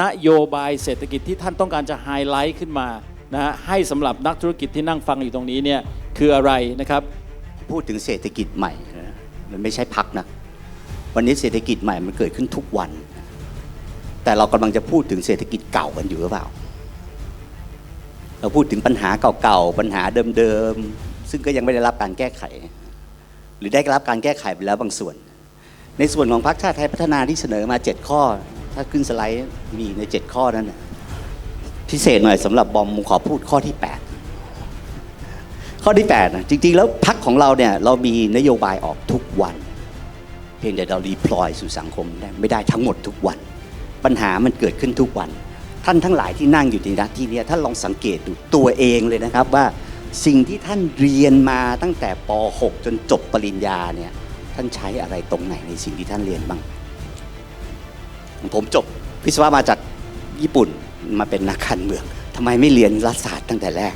นโยบายเศรษฐกิจที่ท่านต้องการจะไฮไลท์ขึ้นมานะฮะให้สำหรับนักธุรกิจที่นั่งฟังอยู่ตรงนี้เนี่ยคืออะไรนะครับพูดถึงเศรษฐกิจใหม่นะมันไม่ใช่พักนะวันนี้เศรษฐกิจใหม่มันเกิดขึ้นทุกวัน แต่เรากำลังจะพูดถึงเศรษฐกิจเก่ากันอยู่หรือเปล่า เราพูดถึงปัญหาเก่าๆปัญหาเดิมๆซึ่งก็ยังไม่ได้รับการแก้ไข หรือได้รับการแก้ไขไปแล้วบางส่วน ในส่วนของพรรคชาติไทยพัฒนาที่เสนอมา 7 ข้อ ถ้าขึ้นสไลด์มีใน 7 ข้อนั้นนะพิเศษหน่อยสำหรับบอมผมขอพูดข้อที่ 8 ข้อที่8นะจริง ๆ แล้วพักของเราเนี่ยเรามีนโยบายออกทุกวัน เพียงแต่เรารีพลอยสู่สังคมได้ไม่ได้ทั้งหมดทุกวัน ปัญหามันเกิดขึ้นทุกวัน ท่านทั้งหลายที่นั่งอยู่ในนัที่นี้ท่านลองสังเกตดูตัวเองเลยนะครับว่าสิ่งที่ท่านเรียนมาตั้งแต่ป .6 จนจบปริญญาเนี่ยท่านใช้อะไรตรงไหนในสิ่งที่ท่านเรียนบ้าง ผมจบวิศวะมาจากญี่ปุ่นมาเป็นนักการเมืองทำไมไม่เรียนรัฐศาสตร์ตั้งแต่แรก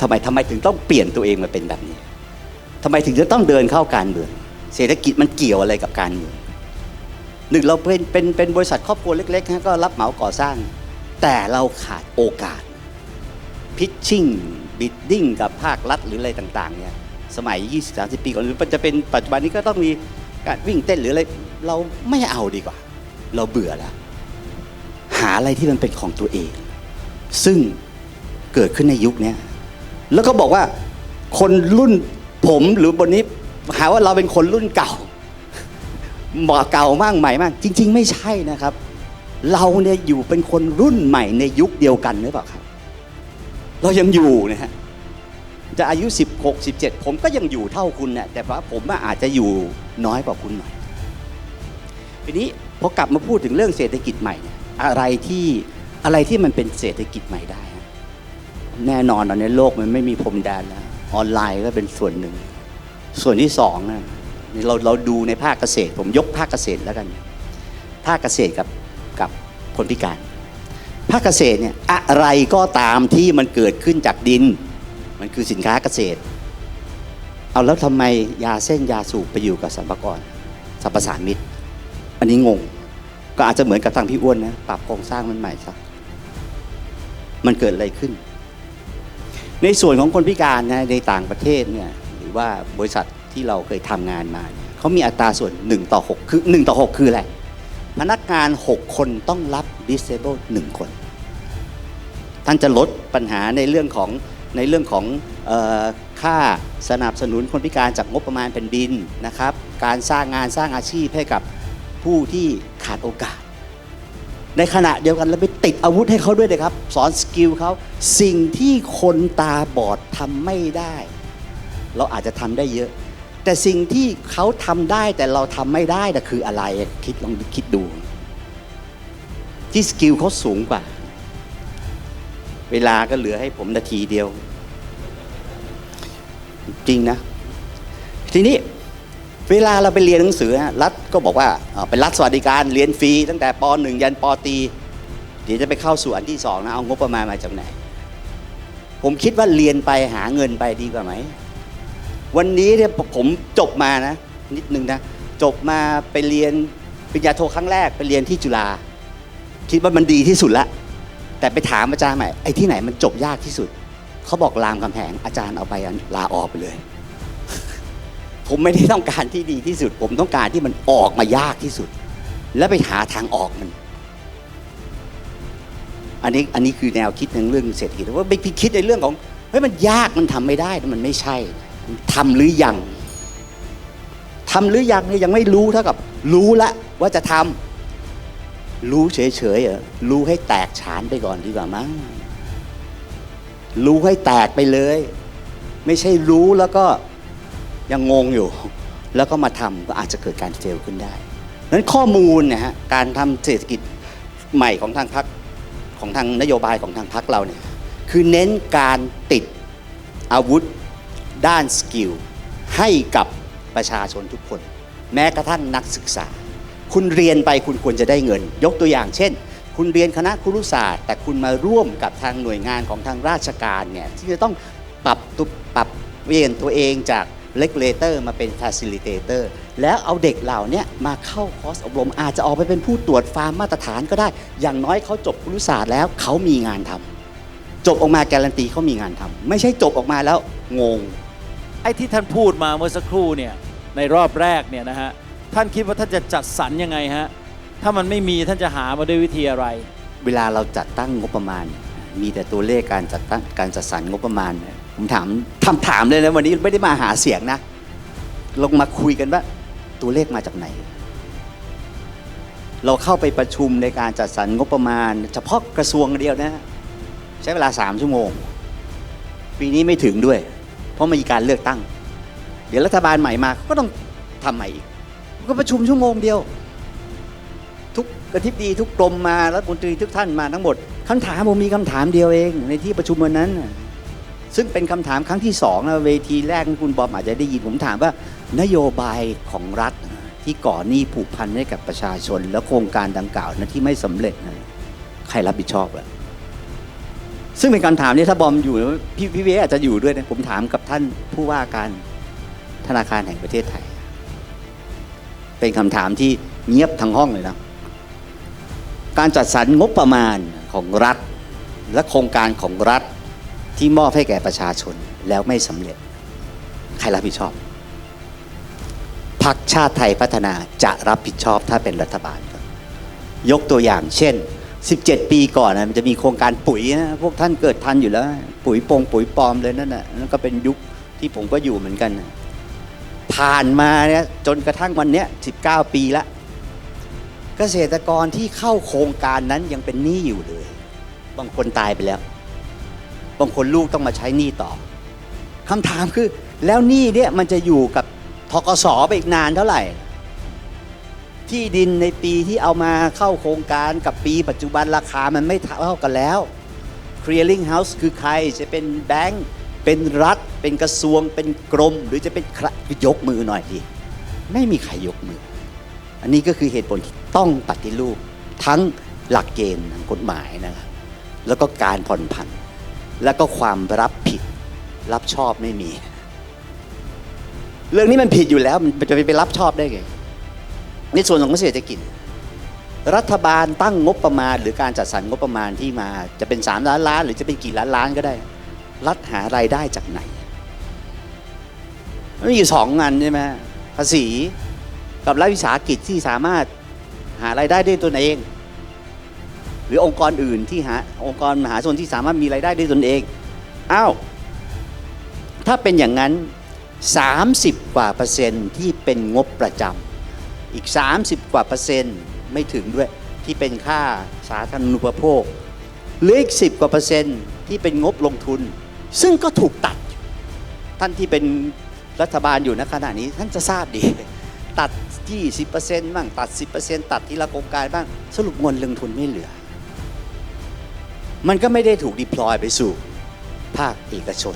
ทำไมทำไมถึงต้องเปลี่ยนตัวเองมาเป็นแบบนี้ทำไมถึงจะต้องเดินเข้าการเมืองเศรษฐกิจมันเกี่ยวอะไรกับการเมืองหนึ่งเราเป็นเป็นเป็นบริษัทครอบครัวเล็กๆนะก็รับเหมาก่อสร้าง แต่เราขาดโอกาสพิชชิ่งบิดดิ้งกับภาครัฐหรืออะไรต่างๆเนี่ยสมัย 20-30 ปีก่อนหรือจะเป็นปัจจุบันนี้ก็ต้องมีการวิ่งเต้นหรืออะไร เราไม่เอาดีกว่า เราเบื่อแล้ว หาอะไรที่มันเป็นของตัวเอง ซึ่งเกิดขึ้นในยุคนี้แล้วก็บอกว่าคนรุ่นผมหรือบนนี้หาว่าเราเป็นคนรุ่นเก่าหมอเก่ามากใหม่มาก จริง ๆ ไม่ใช่นะครับ เราเนี่ยอยู่เป็นคนรุ่นใหม่ในยุคเดียวกันหรือเปล่าครับ เรายังอยู่นะฮะจะอายุ 16 17 ผมก็ยังอยู่เท่าคุณเนะแต่ว่าผมอาจจะอยู่น้อยกว่าคุณหน่อย ทีนี้พอกลับมาพูดถึงเรื่องเศรษฐกิจใหม่เนี่ยอะไรที่อะไรที่มันเป็นเศรษฐกิจใหม่ได้ฮะแน่นอนตอนนี้โลกมันไม่มีพรมแดนแล้วออนไลน์ก็เป็นส่วนหนึ่ง ส่วนที่สองนะเราเราดูในภาคเกษตร ผมยกภาคเกษตรแล้วกัน ภาคเกษตรกับกับคนพิการ ภาคเกษตรเนี่ยอะไรก็ตามที่มันเกิดขึ้นจากดิน มันคือสินค้าเกษตร เอาแล้วทำไมยาเส้นยาสูบไปอยู่กับสรรพากรสรรพสานมิตร อันนี้งง ก็อาจจะเหมือนกับทางพี่อ้วนนะปรับโครงสร้างมันใหม่ซะมันเกิดอะไรขึ้น ในส่วนของคนพิการนะในต่างประเทศเนี่ยหรือว่าบริษัทที่เราเคยทำงานมาเนี่ยเขามีอัตราส่วน 1 ต่อ 6 คือ 1 ต่อ 6 คืออะไร พนักงาน 6 คนต้องรับ disable 1 คน ท่านจะลดปัญหาในเรื่องของในเรื่องของค่าสนับสนุนคนพิการจากงบประมาณเป็นดินนะครับ การสร้างงานสร้างอาชีพให้กับ ผู้ที่ขาดโอกาส ในขณะเดียวกันเราไปติดอาวุธให้เขาด้วยนะครับ สอนสกิลเขาสิ่งที่คนตาบอดทำไม่ได้ เราอาจจะทำได้เยอะ แต่สิ่งที่เขาทำได้แต่เราทำไม่ได้นะคืออะไรคิดลองคิดดู ที่สกิลเขาสูงกว่า เวลาก็เหลือให้ผมนาทีเดียว จริงนะ เวลาเราไปเรียนหนังสือฮะรัฐก็บอกว่าเอ่อเป็นรัฐสวัสดิการเรียนฟรีตั้งแต่ป .1 ยันปตรีเดี๋ยวจะไปเข้าสู่อันที่สองนะเอางบประมาณมาจากไหน ผมคิดว่าเรียนไปหาเงินไปดีกว่าไหม วันนี้เนี่ยผมจบมานะ นิดนึงนะ จบมาไปเรียนปริญญาโทครั้งแรกไปเรียนที่จุฬาคิดว่ามันดีที่สุดละ แต่ไปถามอาจารย์ใหม่ไอ้ที่ไหนมันจบยากที่สุด เขาบอกรามคำแหงอาจารย์เอาไปลาออกไปเลย ผมไม่ได้ต้องการที่ดีที่สุด ผมต้องการที่มันออกมายากที่สุด แล้วไปหาทางออกมัน อันนี้อันนี้คือแนวคิดในเรื่องเศรษฐกิจว่าไปคิดในเรื่องของเฮ้ยมันยากมันทำไม่ได้มันไม่ใช่ทำหรือยังทำหรือยังเนี่ยยังไม่รู้เท่ากับ รู้ละว่าจะทำรู้เฉยๆเหรอรู้ให้แตกฉานไปก่อนดีกว่ามั้งรู้ให้แตกไปเลย ไม่ใช่รู้แล้วก็ ยังงงอยู่ แล้วก็มาทำก็อาจจะเกิดการเฟลขึ้นได้นั้นข้อมูลนะฮะการทำเศรษฐกิจใหม่ของทางพักของทางนโยบายของทางพักเราเนี่ยคือเน้นการติดอาวุธด้านสกิลให้กับประชาชนทุกคน แม้กระทั่งนักศึกษา คุณเรียนไปคุณควรจะได้เงิน ยกตัวอย่างเช่น คุณเรียนคณะครุศาสตร์ แต่คุณมาร่วมกับทางหน่วยงานของทางราชการเนี่ยที่จะต้องปรับตุปรับเปลี่ยนตัวเองจาก regulator มาเป็น facilitator แล้วเอาเด็กเหล่าเนี้ยมาเข้าคอร์สอบรม อาจจะออกไปเป็นผู้ตรวจฟาร์มมาตรฐานก็ได้ อย่างน้อยเขาจบครุศาสตร์แล้วเขามีงานทำจบออกมาการันตีเขามีงานทำไม่ใช่จบออกมาแล้วงง ไอ้ที่ท่านพูดมาเมื่อสักครู่เนี่ยในรอบแรกเนี่ยนะฮะท่านคิดว่าท่านจะจัดสรรยังไงฮะถ้ามันไม่มีท่านจะหามาด้วยวิธีอะไร เวลาเราจัดตั้งงบประมาณ มีแต่ตัวเลขการจัดตั้งการจัดสรรงบประมาณเนี่ย ผมถามคำถามเลยนะวันนี้ไม่ได้มาหาเสียงนะ ลงมาคุยกันว่า ตัวเลขมาจากไหน เราเข้าไปประชุมในการจัดสรรงบประมาณ เฉพาะกระทรวงเดียวนะ ใช้เวลาสามชั่วโมง ปีนี้ไม่ถึงด้วย เพราะมีการเลือกตั้ง เดี๋ยวรัฐบาลใหม่มาก็ต้องทำใหม่อีกก็ประชุมชั่วโมงเดียว ทุกกระทิบดีทุกกรมมารัฐมนตรีทุกท่านมาทั้งหมดคำถามผมมีคำถามเดียวเอง ในที่ประชุมวันนั้น ซึ่งเป็นคำถามครั้งที่สองนะเวทีแรกคุณบอมอาจจะได้ยินผมถามว่านโยบายของรัฐที่ก่อหนี้ผูกพันให้กับประชาชน แล้วโครงการดังกล่าวนะที่ไม่สำเร็จนะใครรับผิดชอบอะซึ่งเป็นคำถามนี้ถ้าบอมอยู่พี่พี่เวอาจจะอยู่ด้วยนะผมถามกับท่านผู้ว่าการธนาคารแห่งประเทศไทย เป็นคำถามที่เงียบทั้งห้องเลยนะการจัดสรรงบประมาณของรัฐ และโครงการของรัฐ ที่มอบให้แก่ประชาชนแล้วไม่สำเร็จ ใครรับผิดชอบพักชาติไทยพัฒนาจะรับผิดชอบถ้าเป็นรัฐบาลครับ ยกตัวอย่างเช่น 17 ปีก่อนนะมันจะมีโครงการปุ๋ยนะพวกท่านเกิดทันอยู่แล้ว ปุ๋ยปงปุ๋ยปลอมเลยนั่นน่ะนั่นก็เป็นยุคที่ผมก็อยู่เหมือนกันนะผ่านมาเนี่ยจนกระทั่งวันเนี้ย 19 ปีละ เกษตรกรที่เข้าโครงการนั้นยังเป็นหนี้อยู่เลย บางคนตายไปแล้ว บางคนลูกต้องมาใช้หนี้ต่อคำถามคือแล้วหนี้เนี่ยมันจะอยู่กับทกสไปอีกนานเท่าไหร่ ที่ดินในปีที่เอามาเข้าโครงการกับปีปัจจุบันราคามันไม่เท่ากันแล้ว clearing house คือใครจะเป็นแบงก์เป็นรัฐ เป็นกระทรวง เป็นกรม หรือจะเป็นใครยกมือหน่อยดิไม่มีใครยกมือ อันนี้ก็คือเหตุผลที่ต้องปฏิรูปทั้งหลักเกณฑ์ทางกฎหมายนะครับแล้วก็การผ่อนผัน แล้วก็ความรับผิด รับชอบไม่มี เรื่องนี้มันผิดอยู่แล้ว มันจะไปรับชอบได้ไง ในส่วนของเศรษฐกิจ รัฐบาลตั้งงบประมาณ หรือการจัดสรรงบประมาณที่มา จะเป็น 3 ล้านล้าน หรือจะเป็นกี่ล้านล้านก็ได้ รัฐหารายได้จากไหนมันมีอยู่สองงานใช่ไหมภาษีกับรัฐวิสาหกิจที่สามารถหารายได้ด้วยตนเอง หรือองค์กรอื่นที่หาองค์กรมหาชนที่สามารถมีรายได้ด้วยตนเองอ้าวถ้าเป็นอย่างนั้น 30 กว่าเปอร์เซ็นต์ที่เป็นงบประจำอีก 30 กว่าเปอร์เซ็นต์ไม่ถึงด้วยที่เป็นค่าสาธารณูปโภคเหลืออีก 10 กว่าเปอร์เซ็นต์ที่เป็นงบลงทุน ซึ่งก็ถูกตัด ท่านที่เป็นรัฐบาลอยู่ณขณะนี้ท่านจะทราบดี ตัด 20%บ้างตัด 10%ตัดทีละโครงการบ้างสรุปเงินลงทุนไม่เหลือ มันก็ไม่ได้ถูกดิพลอยไปสู่ภาคเอกชน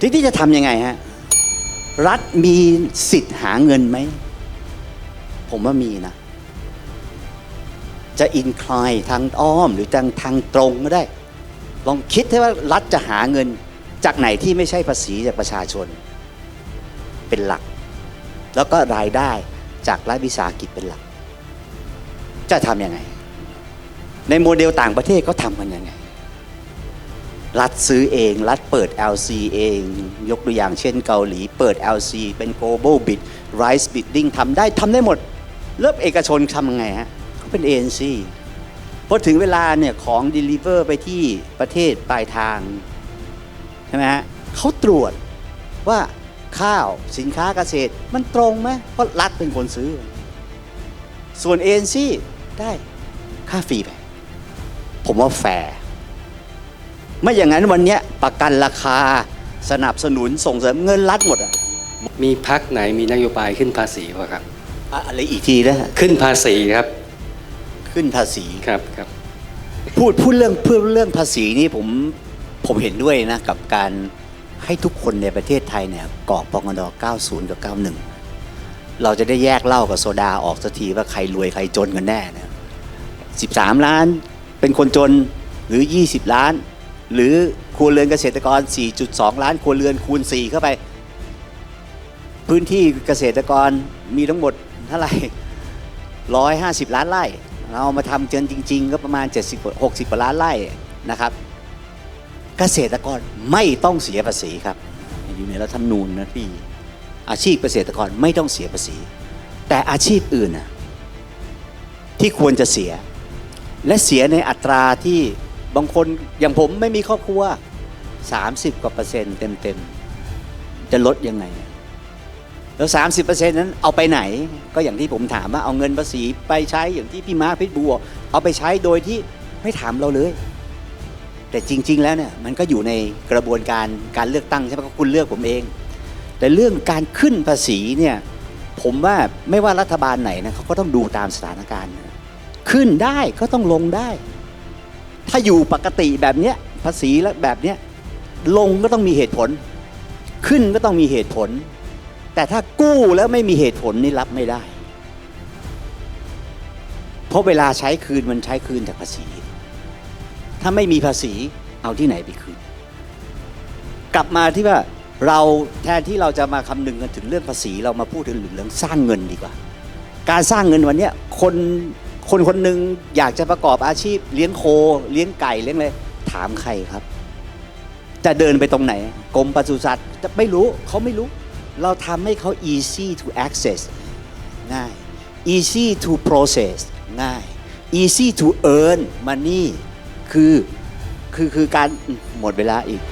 ทีนี้จะทำยังไงฮะ รัฐมีสิทธิ์หาเงินไหม ผมว่ามีนะ จะอินคลายทางอ้อมหรือทางทางตรงก็ได้ ลองคิดให้ว่ารัฐจะหาเงินจากไหนที่ไม่ใช่ภาษีจากประชาชน เป็นหลัก แล้วก็รายได้จากรัฐวิสาหกิจเป็นหลัก จะทำยังไง ในโมเดลต่างประเทศเขาทำกันยังไง รัฐซื้อเอง รัฐเปิด LC เอง ยกตัวอย่างเช่นเกาหลี เปิด LC เป็น global bid rice bidding ทำได้ทำได้หมด เริ่มเอกชนทำยังไงฮะเขาเป็น ANC พอถึงเวลาเนี่ยของ deliver ไปที่ประเทศปลายทางใช่ไหมฮะเขาตรวจว่าข้าวสินค้าเกษตรมันตรงไหมเพราะรัฐเป็นคนซื้อ ส่วนเอ็นซีได้ค่าฟรีไป ผมว่าแฟร์ไม่อย่างนั้นวันเนี้ยประกันราคาสนับสนุนส่งเสริมเงินรัฐหมดอะมีพักไหนมีนโยบายขึ้นภาษีวะครับ อะอะไรอีกทีนะฮะขึ้นภาษีครับขึ้นภาษี ครับครับ พูดพูดเรื่องเพื่อเรื่องภาษีนี่ผมผมเห็นด้วยนะกับการให้ทุกคนในประเทศไทยเนี่ยกรอกปงด90 กับ 91 เราจะได้แยกเหล้ากับโซดาออกสักทีว่าใครรวยใครจนกันแน่นะ13 ล้าน เป็นคนจนหรือ 20 ล้าน หรือครัวเรือนเกษตรกร 4.2 ล้านครัวเรือนคูณ 4 เข้าไป พื้นที่เกษตรกรมีทั้งหมดเท่าไหร่ร้อยห้าสิบล้านไร่เรามาทำเจนจริง ๆ ก็ประมาณ 70 60กว่าล้านไร่นะครับ เกษตรกรไม่ต้องเสียภาษีครับ อยู่ในรัฐธรรมนูญนะพี่อาชีพเกษตรกรไม่ต้องเสียภาษี แต่อาชีพอื่นนะที่ควรจะเสีย และเสียในอัตราที่บางคนอย่างผมไม่มีครอบครัว 30 กว่าเปอร์เซ็นต์เต็มๆ จะลดยังไง แล้ว 30เปอร์เซ็นต์นั้นเอาไปไหน ก็อย่างที่ผมถามว่าเอาเงินภาษีไปใช้อย่างที่พี่มาร์คพิทบัวเอาไปใช้โดยที่ไม่ถามเราเลย แต่จริง ๆ แล้วเนี่ยมันก็อยู่ในกระบวนการการเลือกตั้งใช่ไหมก็คุณเลือกผมเอง แต่เรื่องการขึ้นภาษีเนี่ยผมว่าไม่ว่ารัฐบาลไหนนะเขาก็ต้องดูตามสถานการณ์นะ ขึ้นได้ก็ต้องลงได้ ถ้าอยู่ปกติแบบเนี้ยภาษีแล้วแบบเนี้ยลงก็ต้องมีเหตุผล ขึ้นก็ต้องมีเหตุผล แต่ถ้ากู้แล้วไม่มีเหตุผลนี่รับไม่ได้ เพราะเวลาใช้คืนมันใช้คืนจากภาษี ถ้าไม่มีภาษีเอาที่ไหนไปคืน กลับมาที่ว่าเราแทนที่เราจะมาคำนึงกันถึงเรื่องภาษีเรามาพูดถึงเรื่องสร้างเงินดีกว่า การสร้างเงินวันนี้คน คนคนหนึ่งอยากจะประกอบอาชีพเลี้ยงโค เลี้ยงไก่เลี้ยงอะไรถามใครครับ จะเดินไปตรงไหนกรมปศุสัตว์จะไม่รู้เขาไม่รู้ เราทำให้เขา easy to access ง่าย easy to process ง่าย easy to earn money คือคือคือการหมดเวลาอีก